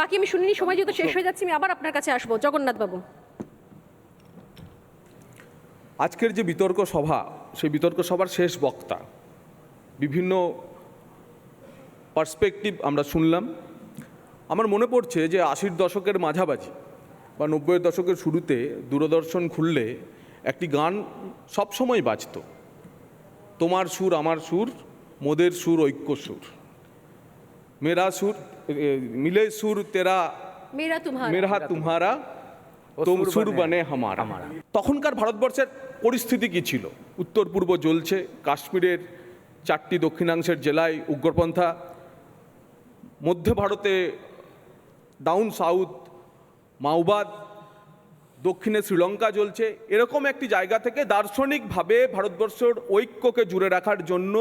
বাকি আমি শুনিনি সময় যেহেতু শেষ হয়ে যাচ্ছে আমি আবার আপনার কাছে আসব। জগন্নাথ বাবু। আজকের যে বিতর্ক সভা সেই বিতর্ক সভার শেষ বক্তা বিভিন্ন পার্সপেক্টিভ আমরা শুনলাম। আমার মনে পড়ছে যে আশির দশকের মাঝামাঝি বা নব্বইয়ের দশকের শুরুতে দূরদর্শন খুললে একটি গান সবসময় বাজতো। তোমার সুর আমার সুর মোদের সুর ঐক্য সুর। মেরা সুর এ, মিলে সুর তেরা মেরা তোমার মেরা তুমহারা তুম সুর বনে হামারা তখনকার ভারতবর্ষের পরিস্থিতি কি ছিল? উত্তর পূর্ব জ্বলছে কাশ্মীরের চারটি দক্ষিণাংশের জেলায় উগ্রপন্থা মধ্য ভারতে ডাউন সাউথ মাওবাদ দক্ষিণে শ্রীলঙ্কা জ্বলছে। এরকম একটি জায়গা থেকে দার্শনিকভাবে ভারতবর্ষের ঐক্যকে জুড়ে রাখার জন্য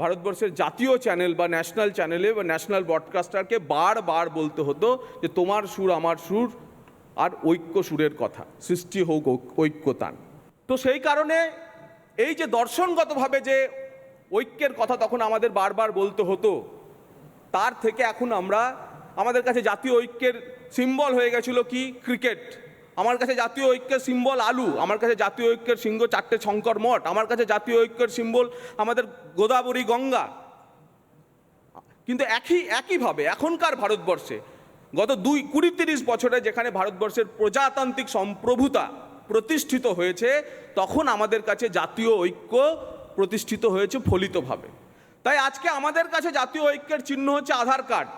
ভারতবর্ষের জাতীয় চ্যানেল বা ন্যাশনাল চ্যানেলে বা ন্যাশনাল ব্রডকাস্টারকে বারবার বলতে হতো যে তোমার সুর আমার সুর আর ঐক্য সুরের কথা, সৃষ্টি হোক ঐক্যতান। তো সেই কারণে এই যে দর্শনগতভাবে যে ঐক্যের কথা তখন আমাদের বারবার বলতে হতো, তার থেকে এখন আমরা আমাদের কাছে জাতীয় ঐক্যের সিম্বল হয়ে গেছিল কি? ক্রিকেট। আমার কাছে জাতীয় ঐক্যের সিম্বল আলু, আমার কাছে জাতীয় ঐক্যের সিংহ চারটে শঙ্কর মঠ, আমার কাছে জাতীয় ঐক্যের সিম্বল আমাদের গোদাবরী গঙ্গা। কিন্তু একই, একইভাবে এখনকার ভারতবর্ষে গত দুই, কুড়ি, তিরিশ বছরে যেখানে ভারতবর্ষের প্রজাতান্ত্রিক সম্প্রভুতা প্রতিষ্ঠিত হয়েছে, তখন আমাদের কাছে জাতীয় ঐক্য প্রতিষ্ঠিত হয়েছে ফলিতভাবে। তাই আজকে আমাদের কাছে জাতীয় ঐক্যের চিহ্ন হচ্ছে আধার কার্ড।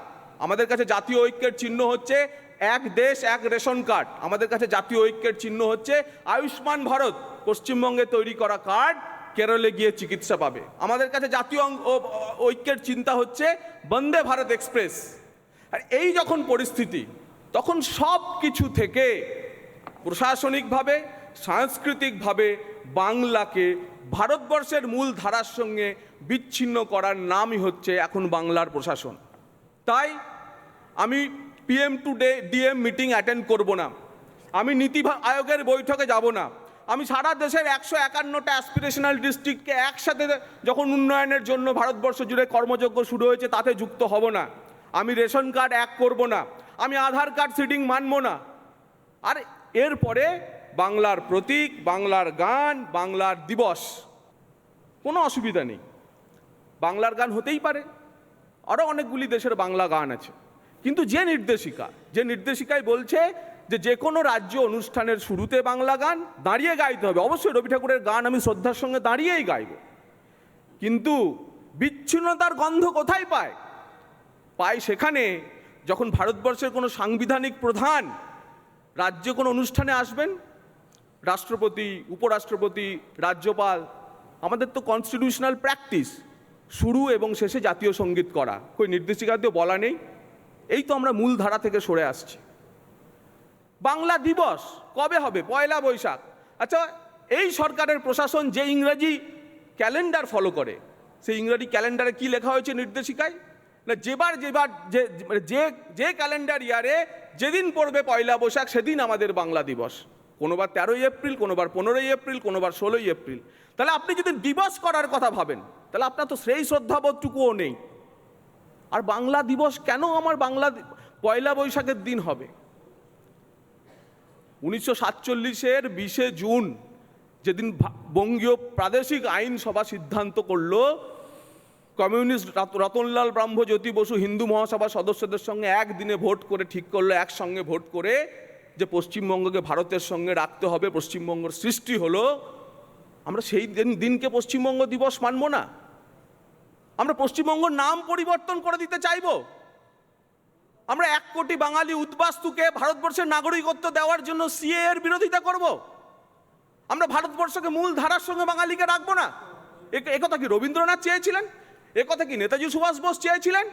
আমাদের কাছে জাতীয় ঐক্যের চিহ্ন হচ্ছে এক দেশ, এক রেশন কার্ড। আমাদের কাছে জাতীয় ঐক্যের চিহ্ন হচ্ছে আয়ুষ্মান ভারত। পশ্চিমবঙ্গে তৈরি করা কার্ড কেরলে গিয়ে চিকিৎসা পাবে। আমাদের কাছে জাতীয় ঐক্যের চিন্তা হচ্ছে বন্দে ভারত এক্সপ্রেস। আর এই যখন পরিস্থিতি, তখন সব কিছু থেকে প্রশাসনিকভাবে, সাংস্কৃতিকভাবে বাংলাকে ভারতবর্ষের মূল ধারার সঙ্গে বিচ্ছিন্ন করার নামই হচ্ছে এখন বাংলার প্রশাসন। তাই আমি PM today DM meeting attend করব না। আমি নীতি আয়োগের বৈঠকে যাব না। আমি সারা দেশের একশো একান্নটা অ্যাসপিরেশনাল ডিস্ট্রিক্টকে একসাথে যখন উন্নয়নের জন্য ভারতবর্ষ জুড়ে কর্মযজ্ঞ শুরু হয়েছে, তাতে যুক্ত হব না। আমি রেশন কার্ড এক করব না। আমি আধার কার্ড সিডিং মানব না। আর এরপরে বাংলার প্রতীক, বাংলার গান, বাংলার দিবস। কোনো অসুবিধা নেই। বাংলার গান হতেই পারে। আরও অনেকগুলি দেশের বাংলা গান আছে। কিন্তু যে নির্দেশিকা, যে নির্দেশিকায় বলছে যে যে কোনো রাজ্য অনুষ্ঠানের শুরুতে বাংলা গান দাঁড়িয়ে গাইতে হবে। অবশ্যই রবি ঠাকুরের গান আমি শ্রদ্ধার সঙ্গে দাঁড়িয়েই গাইব। কিন্তু বিচ্ছিন্নতার গন্ধ কোথায় পায়? পায় সেখানে যখন ভারতবর্ষের কোনো সাংবিধানিক প্রধান রাজ্যে কোনো অনুষ্ঠানে আসবেন, রাষ্ট্রপতি, উপরাষ্ট্রপতি, রাজ্যপাল, আমাদের তো কনস্টিটিউশনাল প্র্যাকটিস শুরু এবং শেষে জাতীয় সংগীত করা। কই নির্দেশিকাতেও বলা নেই। এই তো আমরা মূল ধারা থেকে সরে আসছি। বাংলা দিবস কবে হবে? পয়লা বৈশাখ। আচ্ছা এই সরকারের প্রশাসন যে ইংরেজি ক্যালেন্ডার ফলো করে, সেই ইংরেজি ক্যালেন্ডারে কি লেখা হয়েছে নির্দেশিকায়? না, যেবার যেবার যে মানে যে যে ক্যালেন্ডার ইয়ারে যেদিন পড়বে পয়লা বৈশাখ, সেদিন আমাদের বাংলা দিবস। কোনোবার তেরোই এপ্রিল, কোনোবার পনেরোই এপ্রিল, কোনোবার ষোলোই এপ্রিল। তাহলে আপনি যদি দিবস করার কথা ভাবেন, তাহলে আপনার তো সেই শ্রদ্ধাবোধটুকুও নেই। আর বাংলা দিবস কেন আমার বাংলা পয়লা বৈশাখের দিন হবে? উনিশশো সাতচল্লিশের বিশে জুন যেদিন বঙ্গীয় প্রাদেশিক আইনসভা সিদ্ধান্ত করল, কমিউনিস্ট রত- রতনলাল ব্রহ্মজ্যোতি বসু হিন্দু মহাসভার সদস্যদের সঙ্গে একদিনে ভোট করে ঠিক করল, একসঙ্গে ভোট করে যে পশ্চিমবঙ্গকে ভারতের সঙ্গে রাখতে হবে, পশ্চিমবঙ্গের সৃষ্টি হলো, আমরা সেই দিন, দিনকে পশ্চিমবঙ্গ দিবস মানব না। আমরা পশ্চিমবঙ্গর নাম পরিবর্তন করে দিতে চাইব। আমরা এক কোটি বাঙালি উদ্বাস্তুকে ভারতবর্ষের নাগরিকত্ব দেওয়ার জন্য সিএ এর বিরোধিতা করব। আমরা ভারতবর্ষকে মূল ধারার সঙ্গে বাঙালিকে রাখব না। একথা কি রবীন্দ্রনাথ চেয়েছিলেন? একথা কি নেতাজি সুভাষ বোস চেয়েছিলেন?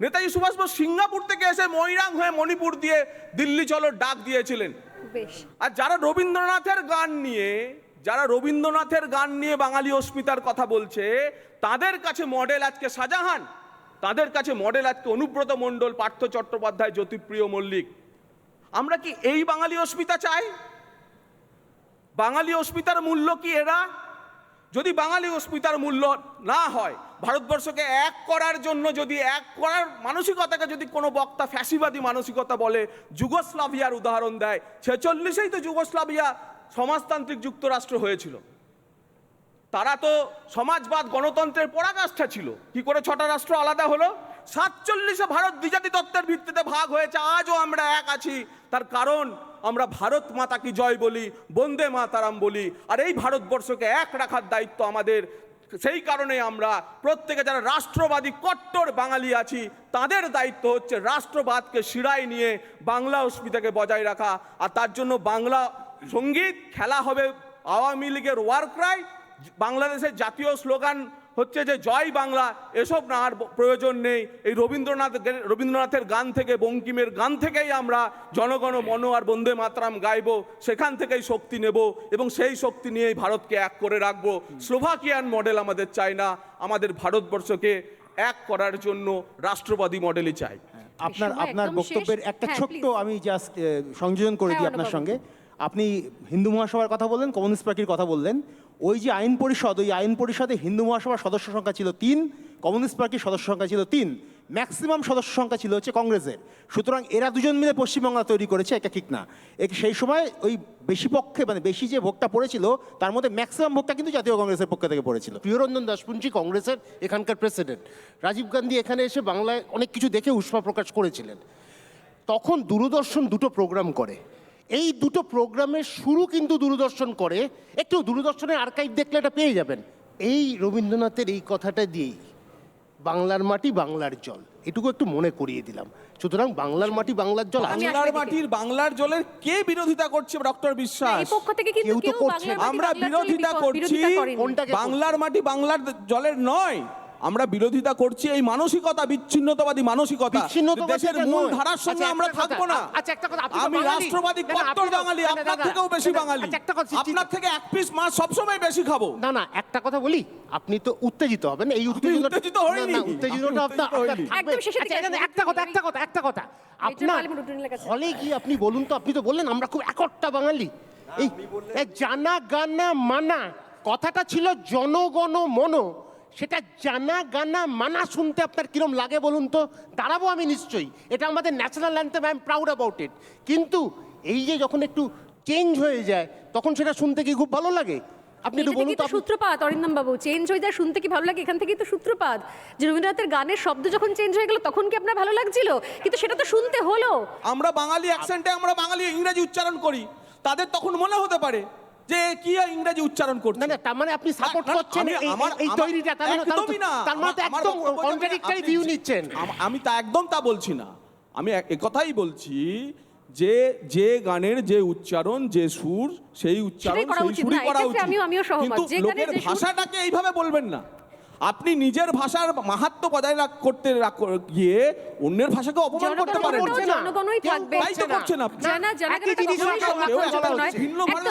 নেতাজি সুভাষ বোস সিঙ্গাপুর থেকে এসে ময়রাং হয়ে মণিপুর দিয়ে দিল্লি চলো ডাক দিয়েছিলেন। আর যারা রবীন্দ্রনাথের গান নিয়ে যারা রবীন্দ্রনাথের গান নিয়ে বাঙালি অস্মিতার কথা বলছে, তাদের কাছে মডেল আজকে শাহজাহান। তাদের কাছে মডেল আজকে অনুব্রত মণ্ডল, পার্থ চট্টোপাধ্যায়, জ্যোতিপ্রিয় মল্লিক। আমরা কি এই বাঙালি অস্মিতা চাই? বাঙালি অস্মিতার মূল্য কি এরা? যদি বাঙালি অস্মিতার মূল্য না হয়, ভারতবর্ষকে এক করার জন্য যদি এক করার মানসিকতাকে যদি কোনো বক্তা ফ্যাসিবাদী মানসিকতা বলে, যুগোস্লাভিয়ার উদাহরণ দেয়, ছেচল্লিশেই তো যুগোস্লাভিয়া সমাজতান্ত্রিক যুক্তরাষ্ট্র হয়েছিল। তারা তো সমাজবাদ, গণতন্ত্রের পরাকাষ্ঠা ছিল। কি করে ছটা রাষ্ট্র আলাদা হলো? সাতচল্লিশে ভারত দ্বিজাতি তত্ত্বের ভিত্তিতে ভাগ হয়েছে। আজও আমরা এক আছি। তার কারণ, আমরা ভারত মাতা কি জয় বলি, বন্দে মাতারাম বলি, আর এই ভারতবর্ষকে এক রাখার দায়িত্ব আমাদের। সেই কারণে আমরা প্রত্যেকে যারা রাষ্ট্রবাদী কট্টর বাঙালি আছি, তাদের দায়িত্ব হচ্ছে রাষ্ট্রবাদকে শিরায় নিয়ে বাংলা অস্মিতাকে বজায় রাখা। আর তার জন্য বাংলা সংগীত খেলা হবে আওয়ামী লীগের ওয়ার ক্রাই বাংলাদেশের জাতীয় স্লোগান হচ্ছে যে জয় বাংলা এসব না আর প্রয়োজন নেই। এই রবীন্দ্রনাথ রবীন্দ্রনাথের গান থেকে বঙ্কিমের গান থেকেই আমরা জনগণ মন আর বন্দে মাতরাম গাইবো সেখান থেকেই শক্তি নেব এবং সেই শক্তি নিয়েই ভারতকে এক করে রাখব। স্লোভাকিয়ান মডেল আমাদের চাই না আমাদের ভারতবর্ষকে এক করার জন্য রাষ্ট্রবাদী মডেলই চাই। আপনার আপনার বক্তব্যের একটা হ্যাঁ, ছোট্ট আমি জাস্ট সংযোজন করে দিই হ্যাঁ, আপনার সঙ্গে। আপনি হিন্দু মহাসভার কথা বললেন, কমিউনিস্ট পার্টির কথা বললেন, ওই যে আইন পরিষদ, ওই আইন পরিষদে হিন্দু মহাসভার সদস্য সংখ্যা ছিল তিন, কমিউনিস্ট পার্টির সদস্য সংখ্যা ছিল তিন, ম্যাক্সিমাম সদস্য সংখ্যা ছিল হচ্ছে কংগ্রেসের। সুতরাং এরা দুজন মিলে পশ্চিমবাংলা তৈরি করেছে এটা ঠিক না। এ- সেই সময় ওই বেশি পক্ষে মানে বেশি যে ভোটটা পড়েছিল, তার মধ্যে ম্যাক্সিমাম ভোটটা কিন্তু জাতীয় কংগ্রেসের পক্ষ থেকে পড়েছিল। প্রিয়রঞ্জন দাসপুঞ্জি কংগ্রেসের এখানকার প্রেসিডেন্ট। রাজীব গান্ধী এখানে এসে বাংলায় অনেক কিছু দেখে উষ্মা প্রকাশ করেছিলেন। তখন দূরদর্শন দুটো প্রোগ্রাম করে। এই দুটো প্রোগ্রামের শুরু কিন্তু দূরদর্শন করে একটু দূরদর্শনের আর্কাইভ দেখলে এটা পেয়ে যাবেন। এই রবীন্দ্রনাথের এই কথাটা দিয়েই বাংলার মাটি বাংলার জল এটুকু একটু মনে করিয়ে দিলাম। সুতরাং বাংলার মাটি বাংলার জল বাংলার মাটির বাংলার জলের কে বিরোধিতা করছে ডক্টর বিশ্বাস? এই পক্ষ থেকে কিন্তু কেউ আমরা বিরোধিতা করছি? বাংলার মাটি বাংলার জলের নয়। আমরা বিরোধিতা করছি এই মানসিকতা বিচ্ছিন্নতাবাদী মানসিকতা। দেশের মূল ধারার সঙ্গে আচ্ছা, আমরা থাকব না। আচ্ছা, একটা কথা, আপনি তো আমি রাষ্ট্রবাদী কট্টর বাঙালি আপনার থেকেও বেশি বাঙালি। আচ্ছা, একটা কথা, আপনার থেকে এক পিস মাছ সবসময় বেশি খাব। না না একটা কথা বলি আপনি তো উত্তেজিত হবেন এই উত্তেজিত হইনি। না, না, উত্তেজনাটা আমি আপনার উত্তেজিত আপনার থাকবে। একদম দিকে আচ্ছা। একটা কথা একটা কথা একটা কথা। আপনার। হলে কি আপনি বলুন তো আপনি তো বললেন আমরা খুব একটা বাঙালি। এই এই জানা গানা মানা কথাটা ছিল জনগণ মন। সেটা জানা গানা মানা শুনতে আপনার কিরম লাগে বলুন তো? দাঁড়াবো আমি নিশ্চয়ই। এটা আমাদের national anthem I am proud about it কিন্তু এই যে যখন একটু চেঞ্জ হয়ে যায় তখন সেটা শুনতে কি খুব ভালো লাগে? আপনি একটু বলুন সূত্রপাত অরিন্দম বাবু। চেঞ্জ হয়ে যায় শুনতে কি ভালো লাগে? এখান থেকেই তো সূত্রপাত। যে রবীন্দ্রনাথের গানের শব্দ যখন চেঞ্জ হয়ে গেল তখন কি আপনার ভালো লাগছিল? কিন্তু সেটা তো শুনতে হলো। আমরা বাঙালি অ্যাকসেন্টে আমরা বাঙালি ইংরেজি উচ্চারণ করি। তাদের তখন মনে হতে পারে যে কি ইংরেজি উচ্চারণ করছে না না তার মানে আপনি সাপোর্ট করছেন এই- তৈরিটা তার মানে তার একদমই না। তার মানে তো আমার- আমার একদম কন্ট্রাডিক্টরি ভিউ নিচ্ছেন আমি তা একদম তা বলছি না আমি এই একথাই বলছি যে যে গানের যে উচ্চারণ যে সুর সেই উচ্চারণ সেই উচিত। সুরই করা উচিত আমিও- আমিও সহমত। কিন্তু যে গানের লোকের ভাষাটাকে এইভাবে বলবেন না আপনি নিজের ভাষার মাহাত্ম বজায় রাখ- করতে গিয়ে অন্যের ভাষাকে অপমান করতে পারেন। জনগণই থাকবে। তাই তো করছেন আপনি। জানা জানা একই জিনিস। ভিন্ন আপনি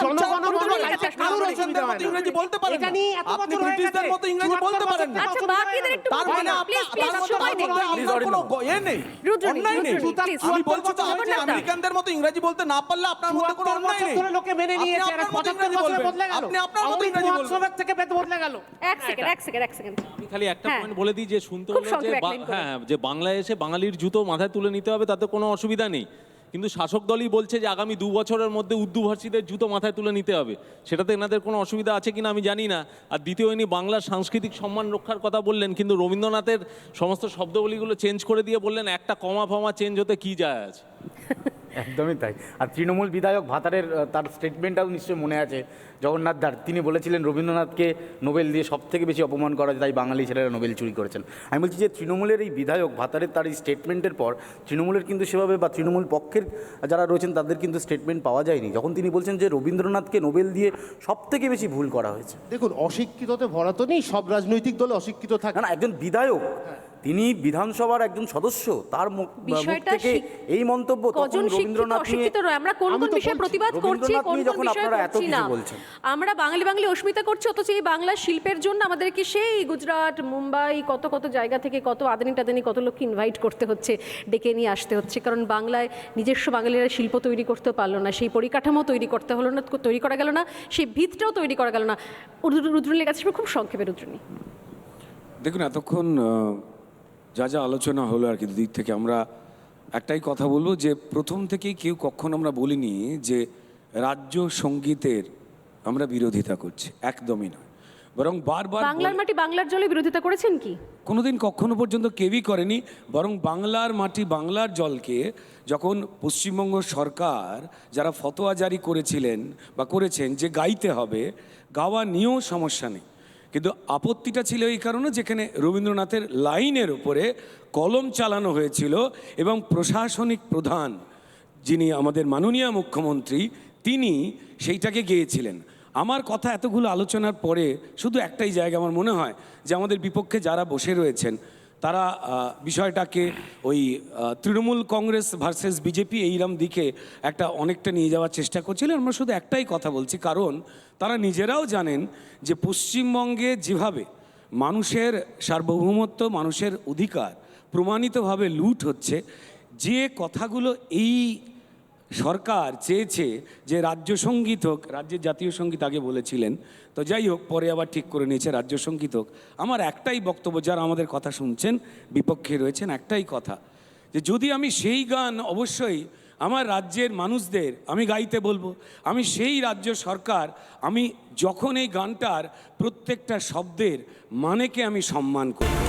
মতো ইংরেজি বলতে পারেন না। আপনি ব্রিটিশদের মতো ইংরেজি বলতে পারেন না। আচ্ছা বাকিদের একটু তার মানে না, আপনার প্লিজ প্লিজ তার সময় নেই কোনো এ নেই। অন্যায় নেই। আমি বলছি তো জগন্নাথ আমেরিকানদের মতো ইংরেজি বলতে না পারলে আপনার মধ্যে কোনো চুয়াত্তর অন্যায় নেই। লোকে মেনে নিয়েছে আর আপনার মতো পঁচাত্তর ইংরেজি বছরে বলবেন। বদলে গেল। আপনি আপনার মতো ইংরেজি বলবেন। থেকে বেদ বদলে গেল। এক সেকেন্ড এক সেকেন্ড এক সেকেন্ড আমি খালি একটা হ্যাঁ। পয়েন্ট বলে দিই যে শুনতে হলো যে। হ্যাঁ যে বাংলায় এসে বাঙালির জুতো মাথায় তুলে নিতে হবে তাতে কোনো অসুবিধা নেই কিন্তু শাসক দলই বলছে যে আগামী দু বছরের মধ্যে উর্দুভাষীদের জুতো মাথায় তুলে নিতে হবে সেটাতে এনাদের কোনো অসুবিধা আছে কিনা আমি জানি না আর দ্বিতীয় ইনি বাংলার সাংস্কৃতিক সম্মান রক্ষার কথা বললেন কিন্তু রবীন্দ্রনাথের সমস্ত শব্দগুলিগুলো চেঞ্জ করে দিয়ে বললেন একটা কমা ফমা চেঞ্জ হতে কি যায় আছে একদমই তাই। আর তৃণমূল বিধায়ক ভাতারের তার স্টেটমেন্টটাও নিশ্চয়ই মনে আছে। জগন্নাথ দার তিনি বলেছিলেন রবীন্দ্রনাথকে নোবেল দিয়ে সব থেকে বেশি অপমান করা যায় তাই বাঙালি ছেলেরা নোবেল চুরি করেছেন। আমি বলছি যে তৃণমূলের এই বিধায়ক ভাতারের তার এই স্টেটমেন্টের পর তৃণমূলের কিন্তু সেভাবে বা তৃণমূল পক্ষের যারা রয়েছেন তাদের কিন্তু স্টেটমেন্ট পাওয়া যায়নি। যখন তিনি বলছেন যে রবীন্দ্রনাথকে নোবেল দিয়ে সব থেকে বেশি ভুল করা হয়েছে। দেখুন অশিক্ষিততে ভরা তো নেই সব রাজনৈতিক দলে অশিক্ষিত থাকে। না না একজন বিধায়ক তিনি বিধানসভার একজন সদস্য তার মুখ থেকে এই মন্তব্য তখন কজন শিক্ষিত রবীন্দ্রনাথ অশিক্ষিত নয় আমরা কোন কোন বিষয়ে প্রতিবাদ করছি কোন কোন বিষয়ে করছি না। আমরা বাঙালি বাঙালি অস্মিতা করছি অথচ এই বাংলা শিল্পের জন্য আমাদেরকে সেই গুজরাট মুম্বাই কত কত জায়গা থেকে কত আদানি টাদানি কত লোককে ইনভাইট করতে হচ্ছে ডেকে নিয়ে আসতে হচ্ছে। কারণ বাংলায় নিজস্ব বাঙালিরা শিল্প তৈরি করতে পারল না সেই পরিকাঠামো তৈরি করতে হলো না তৈরি করা গেল না সেই ভিতটাও তৈরি করা গেল না। রুদ্র- রুদ্রনীলের কাছে খুব সংক্ষেপে রুদ্রনী দেখুন এতক্ষণ যা যা আলোচনা হলো আর কি দিক থেকে আমরা একটাই কথা বলব যে প্রথম থেকেই কেউ কখনো আমরা বলিনি যে রাজ্য সঙ্গীতের আমরা বিরোধিতা করছি একদমই নয়। বরং বারবার বাংলার মাটি বাংলার জলে বিরোধিতা করেছেন কি? কোনোদিন কখনো পর্যন্ত কেউই করেনি বরং বাংলার মাটি বাংলার জলকে যখন পশ্চিমবঙ্গ সরকার যারা ফতোয়া জারি করেছিলেন বা করেছেন যে গাইতে হবে গাওয়া নিয়েও সমস্যা নেই। কিন্তু আপত্তিটা ছিল এই কারণে যেখানে রবীন্দ্রনাথের লাইনের উপরে কলম চালানো হয়েছিল এবং প্রশাসনিক প্রধান যিনি আমাদের মাননীয় মুখ্যমন্ত্রী, তিনি সেইটাকে গেয়েছিলেন। আমার কথা এতগুলো আলোচনার পরে শুধু একটাই জায়গা আমার মনে হয় যে আমাদের বিপক্ষে যারা বসে রয়েছেন তারা বিষয়টাকে ওই তৃণমূল কংগ্রেস ভার্সেস বিজেপি এইরম দিকে একটা অনেকটা নিয়ে যাওয়ার চেষ্টা করছিলেন আমরা শুধু একটাই কথা বলছি, কারণ তারা নিজেরাও জানেন যে পশ্চিমবঙ্গে যেভাবে মানুষের সার্বভৌমত্ব, মানুষের অধিকার প্রমাণিতভাবে লুট হচ্ছে, যে কথাগুলো এই সরকার চেয়েছে যে রাজ্য সংগীত হোক, রাজ্যের জাতীয় সংগীত আগে বলেছিলেন, তো যাই হোক, পরে আবার ঠিক করে নিয়েছে রাজ্য সংগীত হোক। আমার একটাই বক্তব্য, যারা আমাদের কথা শুনছেন, বিপক্ষে রয়েছেন, একটাই কথা যে যদি আমি সেই গান অবশ্যই আমার রাজ্যের মানুষদের আমি গাইতে বলব, আমি সেই রাজ্য সরকার, আমি যখন এই গানটার প্রত্যেকটা শব্দের মানেকে আমি সম্মান করব